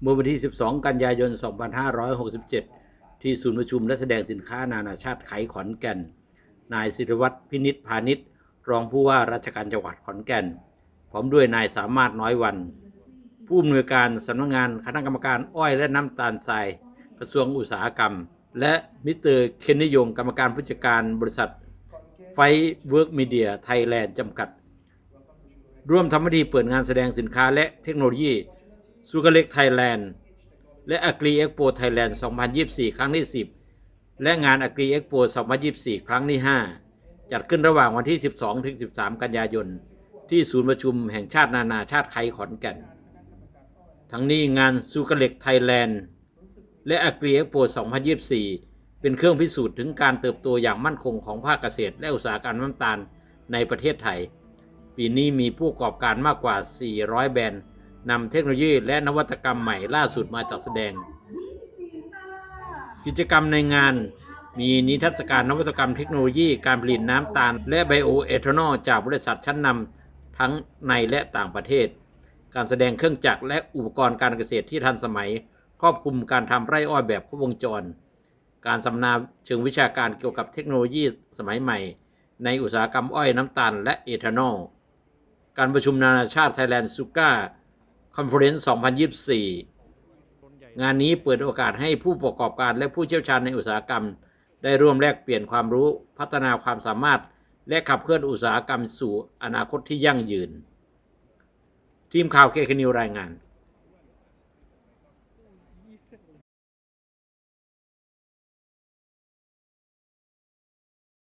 เมื่อวันที่ 12 กันยายน 2567 ที่ศูนย์ประชุมและแสดงสินค้านานาชาติไขขอนแก่น นายศิริวัตรพินิษพาณิชย์รองผู้ว่าราชการจังหวัดขอนแก่น พร้อมด้วยนายสามารถน้อยวัน ผู้อำนวยการสำนักงานคณะกรรมการอ้อยและน้ำตาลทราย กระทรวงอุตสาหกรรม และมิสเตอร์เคนนิยงกรรมการผู้จัดการบริษัทไฟเวิร์กมีเดียไทยแลนด์จำกัด ร่วมทำพิธีเปิดงานแสดงสินค้าและเทคโนโลยี ซูกเล็กไทยแลนด์และอักรีเอ็กโปไทยแลนด์2024 ครั้งที่ 10 และงานอักรีเอ็กโป2024 ครั้งที่ 5 จัดขึ้นระหว่างวันที่ 12 ถึง 13 กันยายน ที่ศูนย์ประชุมแห่งชาตินานาชาติไทยขอนแก่น ทั้งนี้งานซูกเล็กไทยแลนด์และอักรีเอ็กโป2024 เป็นเครื่องพิสูจน์ถึงการเติบโตอย่างมั่นคงของภาคเกษตร และอุตสาหกรรมน้ำตาลในประเทศไทย ปีนี้มีผู้ประกอบการมากกว่า 400 แบรนด์ นำเทคโนโลยีและนวัตกรรมใหม่ล่าสุดมาจัดแสดง กิจกรรมในงานมีนิทรรศการนวัตกรรมเทคโนโลยีการผลิตน้ำตาล และไบโอเอทานอลจากบริษัทชั้นนำทั้งในและต่างประเทศ การแสดงเครื่องจักรและอุปกรณ์การเกษตรที่ทันสมัย ครอบคลุมการทำไร่อ้อยแบบครบวงจร การสัมมนาเชิงวิชาการเกี่ยวกับเทคโนโลยีสมัยใหม่ ในอุตสาหกรรมอ้อยน้ำตาล และเอทานอล การประชุมนานาชาติไทยแลนด์ซูก้า คอนเฟอเรนซ์2024 งานนี้เปิดโอกาสให้ผู้ประกอบการและผู้เชี่ยวชาญในอุตสาหกรรม ได้ร่วมแลกเปลี่ยนความรู้พัฒนาความสามารถ และขับเคลื่อนอุตสาหกรรมสู่อนาคตที่ยั่งยืน ทีมข่าวเคคนิวรายงาน